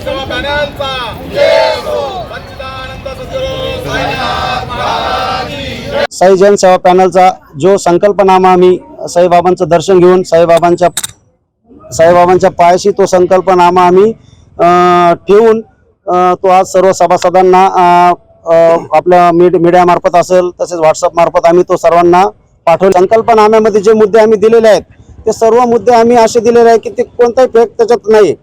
सेवा पॅनलचा साई जैन सेवा पॅनलचा जो संकल्पनामा आम्ही साईबाबांचं दर्शन घेऊन साईबाबांच्या साईबाबांच्या पायाशी तो संकल्पनामा आम्ही ठेवून तो आज सर्व सभासदांना आपल्या मीड मीडियामार्फत असेल तसेच व्हॉट्सअप मार्फत आम्ही तो सर्वांना पाठवले. संकल्पनाम्यामध्ये जे मुद्दे आम्ही दिलेले आहेत ते सर्व मुद्दे आम्ही असे दिलेले आहे की ते कोणताही फेक त्याच्यात नाही.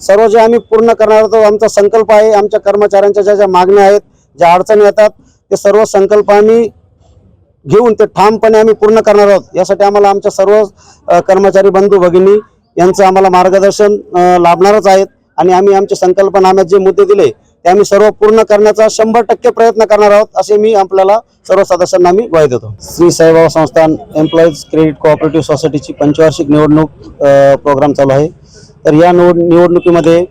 सर्व जे आम्ही पूर्ण करणार तो आमचा संकल्प आहे. आमच्या कर्मचाऱ्यांच्या ज्या ज्या मागण्या आहेत ज्या अडचणी येतात ते सर्व संकल्प आम्ही घेऊन ते ठामपणे आम्ही पूर्ण करणार आहोत. यासाठी आम्हाला आमच्या सर्व कर्मचारी बंधू भगिनी यांचं आम्हाला मार्गदर्शन लाभणारच आहेत. आणि आम्ही आमच्या संकल्पनाम्यात जे मुद्दे दिले ते आम्ही सर्व पूर्ण करण्याचा शंभर टक्के प्रयत्न करणार आहोत असे मी आपल्याला सर्व सदस्यांना मी ग्वाही देतो. Shri Saibaba Sansthan employees credit cooperative सोसायटीची पंचवार्षिक निवडणूक प्रोग्राम चालू आहे. तर या निवड निवडणुकीमध्ये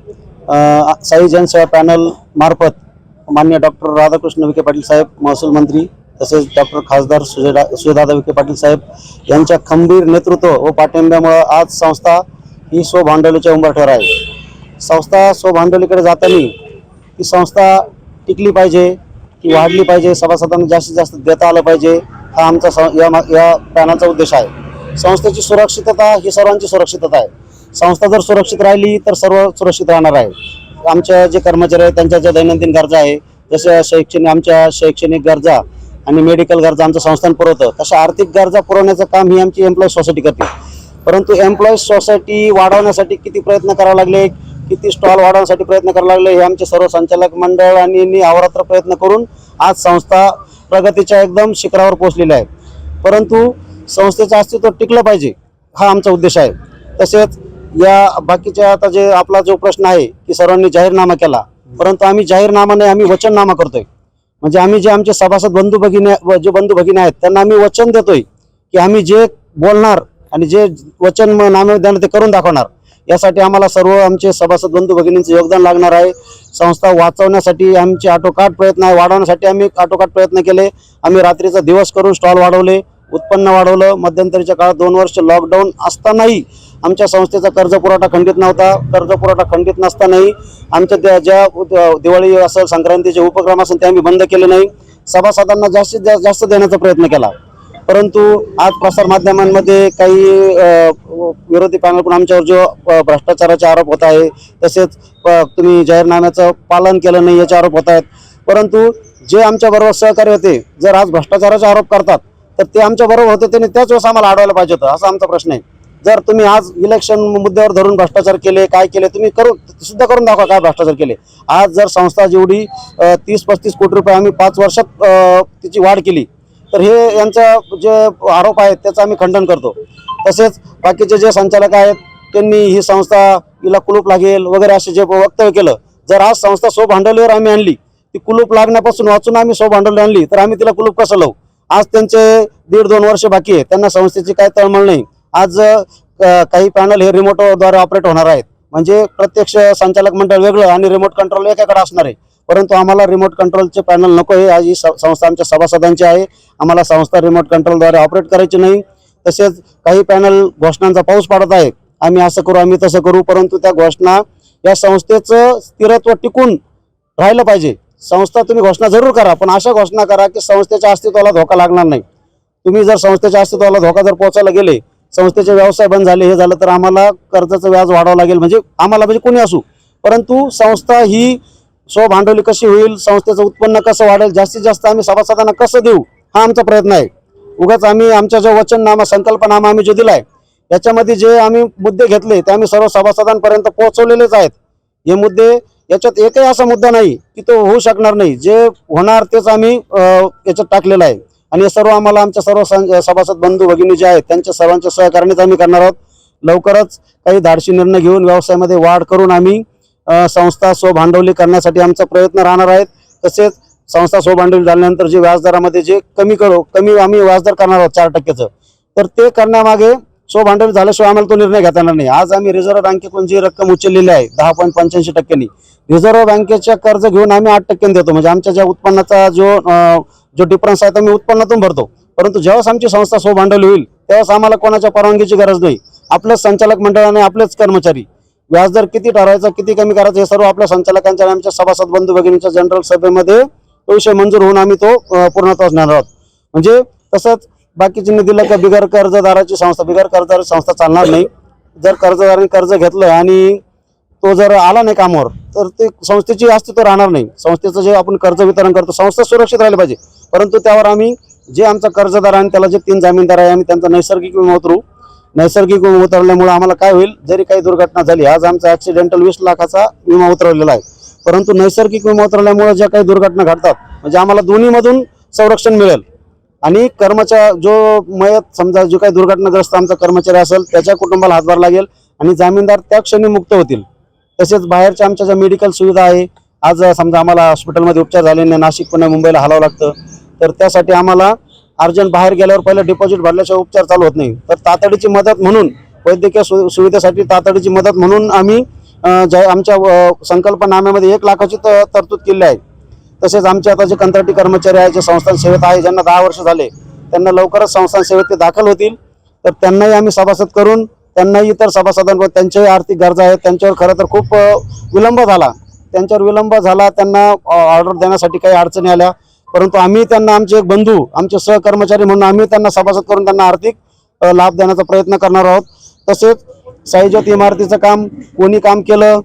साई जनसेवा पॅनल मार्फत मान्य डॉक्टर राधाकृष्ण विखे पाटील साहेब महसूल मंत्री तसेच डॉक्टर खासदार सुजयदा सुजयदादा विखे पाटील साहेब यांच्या खंबीर नेतृत्व व पाठिंब्यामुळं आज संस्था ही स्वभांडवलीच्या उंबरठ्यावर आहे. संस्था स्वभांडवलीकडे जाताना ही संस्था टिकली पाहिजे की वाढली पाहिजे सभासदांना जास्तीत जास्त देता आलं पाहिजे हा आमचा स या या पॅनलचा उद्देश आहे. संस्थेची सुरक्षितता ही सर्वांची सुरक्षितता आहे. संस्था जर सुरक्षित राहिली तर सर्व सुरक्षित राहणार आहे. आमच्या जे कर्मचारी आहेत त्यांच्या ज्या दैनंदिन गरजा आहे जशा शैक्षणिक आमच्या शैक्षणिक गरजा आणि मेडिकल गरजा आमचं संस्थान पुरवतं तशा आर्थिक गरजा पुरवण्याचं काम ही आमची एम्प्लॉई सोसायटी करते. परंतु एम्प्लॉईज सोसायटी वाढवण्यासाठी किती प्रयत्न करावे लागले? किती स्टॉल वाढवण्यासाठी प्रयत्न करावे लागले? हे आमचे सर्व संचालक मंडळ आणि अवरात्र प्रयत्न करून आज संस्था प्रगतीच्या एकदम शिखरावर पोहोचलेली आहे. परंतु संस्थेचं अस्तित्व टिकलं पाहिजे हा आमचा उद्देश आहे. तसेच या बाकीच्या आता जे आपला जो प्रश्न आहे की सर्वांनी जाहीरनामा केला परंतु आम्ही जाहीरनामा नाही आम्ही वचननामा करतोय. म्हणजे आम्ही जे आमचे सभासद बंधू भगिनी व जे बंधू भगिनी आहेत त्यांना आम्ही वचन देतोय की आम्ही जे बोलणार आणि जे वचन म- ते करून दाखवणार यासाठी आम्हाला सर्व आमचे सभासद बंधू भगिनींचं योगदान लागणार आहे. संस्था वाचवण्यासाठी आमचे आटोकाट प्रयत्न आहे वाढवण्यासाठी आम्ही आटोकाट प्रयत्न केले. आम्ही रात्रीचा दिवस करून स्टॉल वाढवले उत्पन्न वाढवलं. मध्यंतरीच्या काळात दोन वर्ष लॉकडाऊन असतानाही आमच्या संस्थेचा कर्ज पुरवठा खंडित नव्हता. कर्ज पुरवठा खंडित नसतानाही आमच्या त्या ज्या दिवाळी असेल संक्रांतीचे उपक्रम असेल ते आम्ही बंद केले नाही. सभासदांना जास्तीत जास्त जास्त देण्याचा प्रयत्न केला. परंतु आज प्रसारमाध्यमांमध्ये काही विरोधी पॅनलकडून आमच्यावर जो भ्रष्टाचाराचे आरोप होत आहे तसेच तुम्ही जाहीरनाम्याचं पालन केलं नाही याचे आरोप होत आहेत. परंतु जे आमच्याबरोबर सहकारी होते जर आज भ्रष्टाचाराचे आरोप करतात तर ते आमच्याबरोबर होते त्यांनी त्याच वेळेस आम्हाला अडवायला पाहिजे होतं असा आमचा प्रश्न आहे. जर तुम्ही आज इलेक्शन मुद्द्यावर धरून भ्रष्टाचार केले काय केले तुम्ही करून सिद्ध करून दाखवा काय भ्रष्टाचार केले. आज जर संस्था जेवढी तीस पस्तीस कोटी रुपये आम्ही पाच वर्षात तिची वाढ केली तर हे यांचा जे आरोप आहेत त्याचं आम्ही खंडन करतो. तसेच बाकीचे जे संचालक आहेत त्यांनी ही संस्था हिला कुलूप लागेल वगैरे असे जे वक्तव्य केलं जर आज संस्था सो भांडवलीवर आम्ही आणली ती कुलूप लागण्यापासून वाचून आम्ही सो भांडवली आणली तर आम्ही तिला कुलूप कसं लावू? आज त्यांचे दीड दोन वर्ष बाकी आहे त्यांना संस्थेची काय तळमळ नाही. आज काही पॅनल हे रिमोटद्वारे ऑपरेट होणार आहेत. म्हणजे प्रत्यक्ष संचालक मंडळ वेगळं आणि रिमोट कंट्रोल एकाकडे असणार आहे. परंतु आम्हाला रिमोट कंट्रोलचे पॅनल नको आहे. आज ही स- संस्था आमच्या सभासदांची आहे. आम्हाला संस्था रिमोट कंट्रोलद्वारे ऑपरेट करायची नाही. तसेच काही पॅनल घोषणांचा पाऊस पाडत आहे आम्ही असं करू आम्ही तसं करू परंतु त्या घोषणा या संस्थेचं स्थिरत्व टिकून राहिलं पाहिजे. संस्था तुम्ही घोषणा जरूर करा पण अशा घोषणा करा की संस्थेच्या अस्तित्वाला धोका लागणार नाही. तुम्ही जर संस्थेच्या अस्तित्वाला धोका जर पोहोचायला गेले संस्थेचे व्यवसाय बंद झाले हे झालं तर आम्हाला कर्जाचं व्याज वाढावं लागेल. म्हणजे आम्हाला म्हणजे कोणी असू. परंतु संस्था ही स्वभांडवली कशी होईल संस्थेचं उत्पन्न कसं वाढेल जास्तीत जास्त आम्ही सभासदांना कसं देऊ हा आमचा प्रयत्न आहे. उगाच आम्ही आमच्या जो वचननामा संकल्पनामा आम्ही जो दिलाय याच्यामध्ये जे आम्ही मुद्दे घेतले ते आम्ही सर्व सभासदांपर्यंत पोहोचवलेलेच आहेत. हे मुद्दे याच्यात एकही असा मुद्दा नाही की तो होऊ शकणार नाही. जे होणार तेच आम्ही याच्यात टाकलेलं आहे. आणि हे सर्व आम्हाला आमच्या सर्व सं- सभासद बंधू भगिनी जे आहेत त्यांच्या सर्वांच्या सहकार्यानेच आम्ही करणार आहोत. लवकरच काही धाडशी निर्णय घेऊन व्यवसायामध्ये वाढ करून आम्ही संस्था स्वभांडवली करण्यासाठी आमचा प्रयत्न राहणार आहेत. तसेच संस्था स्वभांडवली झाल्यानंतर जे व्याजदरामध्ये जे कमी करू कमी आम्ही व्याजदर करणार आहोत चार टक्क्याचं. तर ते करण्यामागे स्वभांडवली झाल्याशिवाय आम्हाला तो निर्णय घेता येणार नाही. आज आम्ही रिझर्व्ह बँकेकडून जी रक्कम उचललेली आहे दहा पॉईंट पंच्याऐंशी टक्क्यांनी रिझर्व्ह बँकेच्या कर्ज घेऊन आम्ही आठ टक्क्यांनी देतो. म्हणजे आमच्या ज्या उत्पन्नाचा जो जो डिफरन्स आहे तो आम्ही उत्पन्नातून भरतो. परंतु जेव्हाच आमची संस्था स्वभांडवली होईल तेव्हाच आम्हाला कोणाच्या परवानगीची गरज नाही. आपल्याच संचालक मंडळाने आपलेच कर्मचारी व्याजदर किती ठरवायचा किती कमी करायचं हे सर्व आपल्या संचालकांच्या आणि आमच्या सभासद बंधू भगिनींच्या जनरल सभेमध्ये तो विषय मंजूर होऊन आम्ही तो पूर्णत्वास नेणार आहोत. म्हणजे तसंच बाकीच्यांनी दिलं का बिगर कर्जदाराची संस्था बिगर कर्जदाराची संस्था चालणार नाही. जर कर्जदाराने कर्ज घेतलं आणि तो जर आला नाही कामावर तर ते संस्थेची अस्तित्व राहणार नाही. संस्थेचं जे आपण कर्ज वितरण करतो संस्था सुरक्षित राहिली पाहिजे. परंतु त्यावर आम्ही जे आमचा कर्जदार आणि त्याला जे तीन जामीनदार आहे आम्ही त्यांचा नैसर्गिक विमा उतरू नैसर्गिक विमा उतरवल्यामुळे आम्हाला काय होईल? जरी काही दुर्घटना झाली आज आमचा ॲक्सिडेंटल वीस लाखाचा विमा उतरवलेला आहे. परंतु नैसर्गिक विमा उतरवल्यामुळे ज्या काही दुर्घटना घडतात म्हणजे आम्हाला दोन्हीमधून संरक्षण मिळेल. आणि कर्मचा जो मयत समजा जो काही दुर्घटनाग्रस्त आमचा कर्मचारी असेल त्याच्या कुटुंबाला हातभार लागेल आणि जामीनदार त्या क्षणी मुक्त होतील. तसेच बाहेरच्या आमच्या ज्या मेडिकल सुविधा आहे आज समजा आम्हाला हॉस्पिटलमध्ये उपचार झाले नाशिक पुणे मुंबईला हलावं लागतं तर त्यासाठी आम्हाला अर्जंट बाहेर गेल्यावर पहिले डिपॉझिट भरल्याशिवाय उपचार चालू होत नाही. तर तातडीची मदत म्हणून वैद्यकीय सु सुविधेसाठी तातडीची मदत म्हणून आम्ही ज्या आमच्या संकल्पनाम्यामध्ये एक लाखाची त- तरतूद केली आहे. तसेच आमचे आता जे कंत्राटी कर्मचारी आहे जे संस्थान सेवेत आहे ज्यांना दहा वर्ष झाले त्यांना लवकरच संस्थान सेवेत ते दाखल होतील. तर त्यांनाही आम्ही सभासद करून त्यांनाही इतर सभासदांवर त्यांच्याही आर्थिक गरजा आहेत त्यांच्यावर खरं तर खूप विलंब झाला. त्यांच्यावर विलंब झाला त्यांना ऑर्डर देण्यासाठी काही अडचणी आल्या. परंतु आम्ही त्यांना आमचे एक बंधू आमचे सहकर्मचारी म्हणून आम्ही त्यांना सभासद करून त्यांना आर्थिक लाभ देण्याचा प्रयत्न करणार आहोत. तसेच साईज्योत इमारतीचं काम कोणी काम केलं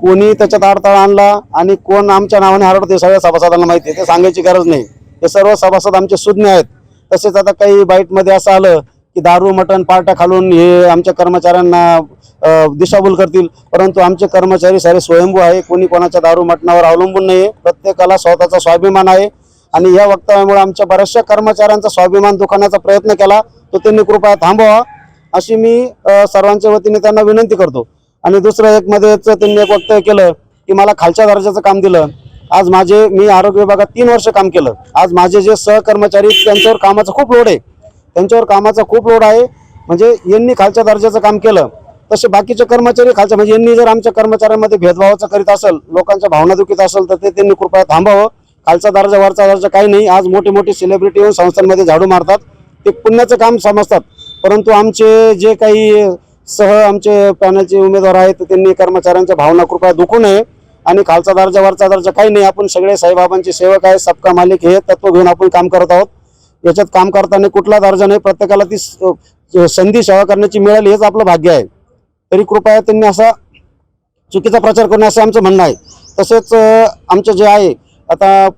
कोणी त्याच्यात अडथळा आणला आणि कोण आमच्या नावाने हरवतं ते सगळ्या सभासदांना माहिती आहे. ते सांगायची गरज नाही. हे सर्व सभासद आमचे सुज्ञ आहेत. तसेच आता काही बाईटमध्ये असं आलं की दारू मटण पार्ट्या खालून हे आमच्या कर्मचाऱ्यांना दिशाभूल करतील. परंतु आमचे कर्मचारी सारे स्वयंभू आहे. कोणी कोणाच्या दारू मटणावर अवलंबून नाही प्रत्येकाला स्वतःचा स्वाभिमान आहे. आणि या वक्तव्यामुळे आमच्या बऱ्याचशा कर्मचाऱ्यांचा स्वाभिमान दुखण्याचा प्रयत्न केला. तो त्यांनी कृपया थांबवा. अशी मी सर्वांच्या वतीने त्यांना विनंती करतो. आणि दुसरं एक मध्येच त्यांनी एक वक्तव्य केलं की मला खालच्या दर्जाचं काम दिलं. आज माझे मी आरोग्य विभागात तीन वर्ष काम केलं. आज माझे जे सहकर्मचारी त्यांच्यावर कामाचा खूप लोड आहे. त्यांच्यावर कामाचा खूप लोड आहे. म्हणजे यांनी खालच्या दर्जाचं काम केलं. तसे बाकीचे कर्मचारी खालच्या म्हणजे यांनी जर आमच्या कर्मचाऱ्यांमध्ये भेदभावाचं करीत असेल लोकांच्या भावना दुखीत असेल तर ते त्यांनी कृपया थांबावं. खालचा दर्जा वरचा दर्जा काही नाही. आज मोठे मोठे सेलिब्रिटी येऊन संस्थांमध्ये झाडू मारतात. ते पुण्याचं काम समजतात. परंतु आमचे जे काही सह आमचे पॅनलचे उमेदवार आहेत त्यांनी कर्मचाऱ्यांच्या भावना कृपया दुखू नये. आणि खालचा दर्जा वरचा दर्जा काही नाही. आपण सगळे साईबाबांचे सेवक आहे सबका मालिक हे तत्व घेऊन आपण काम करत आहोत. याच्यात काम करताना कुठला दर्जा नाही प्रत्येकाला ती स- संधी सेवा करण्याची मिळाली हेच आपलं भाग्य आहे. तरी कृपया त्यांनी असा चुकीचा प्रचार करणं असं आमचं म्हणणं आहे. तसेच आमचे आमचं जे आहे आता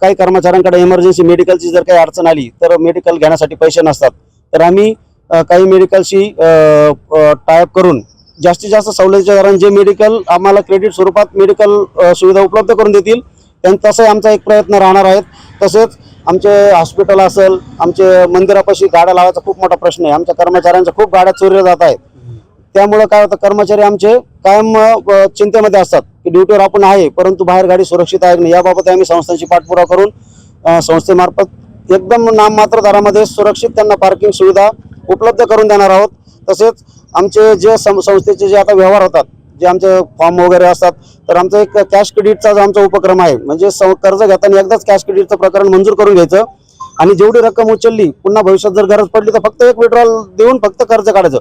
काही कर्मचाऱ्यांकडे इमर्जन्सी मेडिकलची जर काही अडचण आली तर मेडिकल घेण्यासाठी पैसे नसतात. तर आम्ही काही मेडिकलशी टायअप करून जास्तीत जास्त सवलतीच्या दराने जे मेडिकल आम्हाला क्रेडिट स्वरूपात मेडिकल सुविधा उपलब्ध करून देतील त्यां तसंही आमचा एक प्रयत्न राहणार आहेत तसेच आमचे हॉस्पिटल असेल आमचे मंदिरापाशी गाड्या लावायचा खूप मोठा प्रश्न आहे. आमच्या कर्मचाऱ्यांच्या खूप गाड्या चोरीला जात आहेत. त्यामुळं काय होतं कर्मचारी आमचे कायम चिंतेमध्ये असतात की ड्युटीवर आपण आहे परंतु बाहेर गाडी सुरक्षित आहे नाही याबाबत आम्ही संस्थांची पाठपुरावा करून संस्थेमार्फत एकदम नाममात्र दरामध्ये सुरक्षित त्यांना पार्किंग सुविधा उपलब्ध करून देणार आहोत. तसेच आमचे जे संस्थेचे जे आता व्यवहार होतात जे आमचे फॉर्म वगैरे असतात तर आमचा एक कॅश क्रेडिटचा जो आमचा उपक्रम आहे म्हणजे कर्ज घेताना एकदाच कॅश क्रेडिटचं प्रकरण मंजूर करून घ्यायचं आणि जेवढी रक्कम उचलली पुन्हा भविष्यात जर गरज पडली तर फक्त एक विड्रॉल देऊन फक्त कर्ज काढायचं.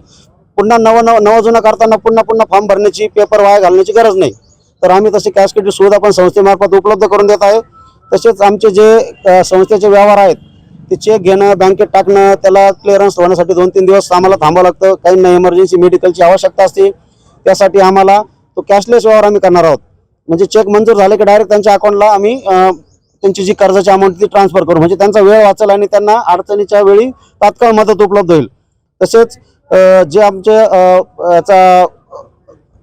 पुन्हा नवं नवं नवं जुनं करताना पुन्हा पुन्हा फॉर्म भरण्याची पेपर वाया घालण्याची गरज नाही. तर आम्ही तशी कॅश क्रेडिट सुविधा पण संस्थेमार्फत उपलब्ध करून देत आहे. तसेच आमचे जे संस्थेचे व्यवहार आहेत ते चेक घेणं बँकेत टाकणं त्याला क्लिअरन्स होण्यासाठी दोन तीन दिवस आम्हाला थांबावं लागतं. काहींना इमर्जन्सी मेडिकलची आवश्यकता असते. त्यासाठी आम्हाला तो कॅशलेस व्यवहार आम्ही करणार आहोत. म्हणजे चेक मंजूर झाले की डायरेक्ट त्यांच्या अकाउंटला आम्ही त्यांची जी कर्जाची अमाऊंट ती ट्रान्सफर करू. म्हणजे त्यांचा वेळ वाचेल आणि त्यांना अडचणीच्या वेळी तात्काळ मदत उपलब्ध होईल. तसेच जे आमचे याचा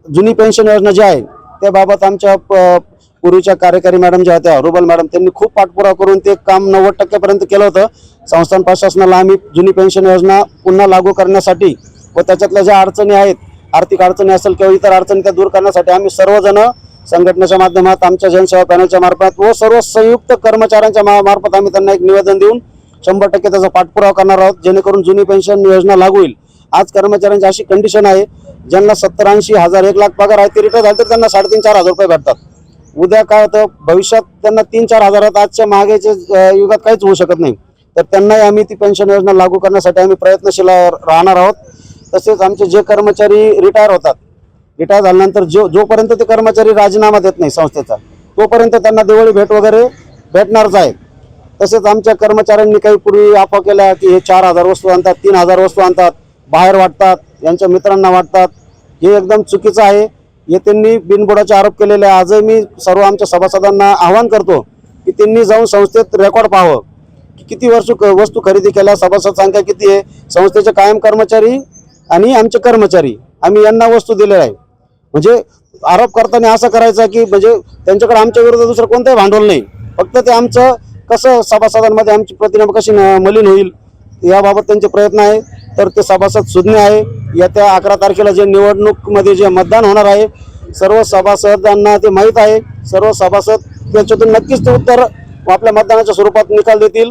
जुनी पेन्शन योजना जी आहे त्याबाबत आमच्या प- पूर्वीच्या कार्यकारी मॅडम ज्या होत्या रुबल मॅडम त्यांनी खूप पाठपुरावा करून ते काम नव्वद टक्क्यापर्यंत केलं होतं. संस्थान प्रशासनाला आम्ही जुनी पेन्शन योजना पुन्हा लागू करण्यासाठी व त्याच्यातल्या ज्या अडचणी आहेत आर्थिक अडचणी असेल किंवा इतर अडचणी त्या दूर करण्यासाठी आम्ही सर्वजण संघटनेच्या माध्यमात आमच्या जनसेवा पॅनलच्या मार्फत व सर्व संयुक्त कर्मचाऱ्यांच्या मा- मार्फत आम्ही त्यांना एक निवेदन देऊन शंभर टक्के त्याचा पाठपुरावा करणार आहोत जेणेकरून जुनी पेन्शन योजना लागू होईल. आज कर्मचाऱ्यांची अशी कंडिशन आहे ज्यांना सत्तर ऐंशी हजार एक लाख पगार आहे ते रिटायर झाले तर त्यांना साडेतीन चार हजार रुपये भेटतात. उद्या काय होतं भविष्यात त्यांना तीन चार हजारात आजच्या महागाईच्या युगात काहीच होऊ शकत नाही. तर त्यांनाही आम्ही ती पेन्शन योजना लागू करण्यासाठी आम्ही प्रयत्नशील राहणार आहोत. तसेच आमचे जे कर्मचारी रिटायर होतात रिटायर झाल्यानंतर जो जोपर्यंत ते कर्मचारी राजीनामा देत नाही संस्थेचा तोपर्यंत त्यांना दिवाळी भेट वगैरे भेटणारच आहे. तसेच आमच्या कर्मचाऱ्यांनी काही पूर्वी आपा केल्या की हे चार हजार वस्तू आणतात तीन हजार वस्तू आणतात. बाहेर वाटतात यांच्या मित्रांना वाटतात. हे एकदम चुकीचं आहे. हे त्यांनी बिनबुडाचे आरोप केलेले आहे. आजही मी सर्व आमच्या सभासदांना आवाहन करतो की त्यांनी जाऊन संस्थेत रेकॉर्ड पाहावं. की किती वर्ष वस्तू खरेदी केल्या सभासद संख्या किती आहे संस्थेचे कायम कर्मचारी आणि आमचे कर्मचारी. आम्ही यांना वस्तू दिलेल्या आहे म्हणजे आरोप करताना असं करायचं की म्हणजे त्यांच्याकडे आमच्या विरुद्ध दुसरं कोणतंही भांडवल नाही. फक्त ते आमचं कसं सभासदांमध्ये आमची प्रतिमा कशी न- मलिन होईल याबाबत त्यांचे प्रयत्न आहे. तर ते सभासद सुज्ञ आहे. येत्या अकरा तारखेला जे निवडणूकमध्ये जे मतदान होणार आहे सर्व सभासदांना ते माहीत आहे. सर्व सभासद त्याच्यातून नक्कीच ते उत्तर आपल्या मतदानाच्या स्वरूपात निकाल देतील.